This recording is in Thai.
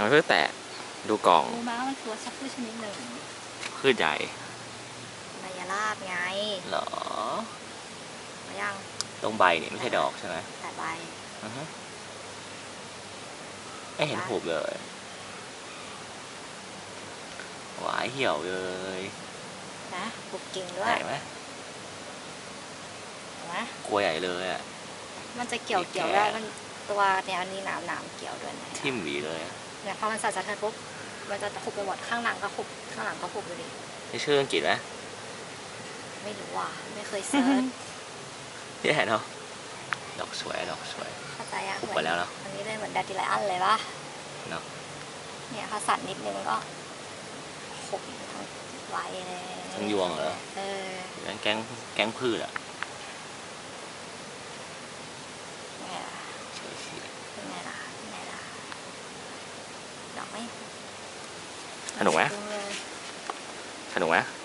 ยังไม่เพิ่งแตะดูกล่องรู้ไหมว่ามันคือวัชพืชชนิดหนึ่งพืชใหญ่มายาลาบไงเหรอมายังตรงใบนี่ไม่ใช่ดอกใช่ไหมแต่ใบอือฮึไม่เห็นผูกเลยหวายเหี่ยวเลยนะปลูกกิ่งด้วใหยญ่ไหมเห็นไหมกลัวใหญ่เลยอะมันจะเกี่ยวอีกเกี่ยวแก่ได้มันตัวเนี่ยอันนี้หนามหนามเกี่ยวด้วยนะทิ่มหวีเลยอะ เนี่ยพอมันสั่นสะเทือนปุ๊บมันจะขุบไปหมดข้างหลังก็ขุบข้างหลังก็ขุบดูดินี่ชื่ออังกฤษไหมไม่รู้อะไม่เคยเซิร์ชนี่เห็นเนาะดอกสวยดอกสวย เข้าใจยังขุบไปแล้วเนอะอันนี้เลยเหมือนดัตติไลอันเลยปะเนอะเนี่ยพอสั่นนิดนึงก็ขุบทั้งไว้เลยทั้งยวงเหรอเออแก๊งแก๊งแก๊งพืชอะ เนี่ย เฉยเฉียด เป็นไงล่ะเป็นไงล่ะ ดอกไม่ส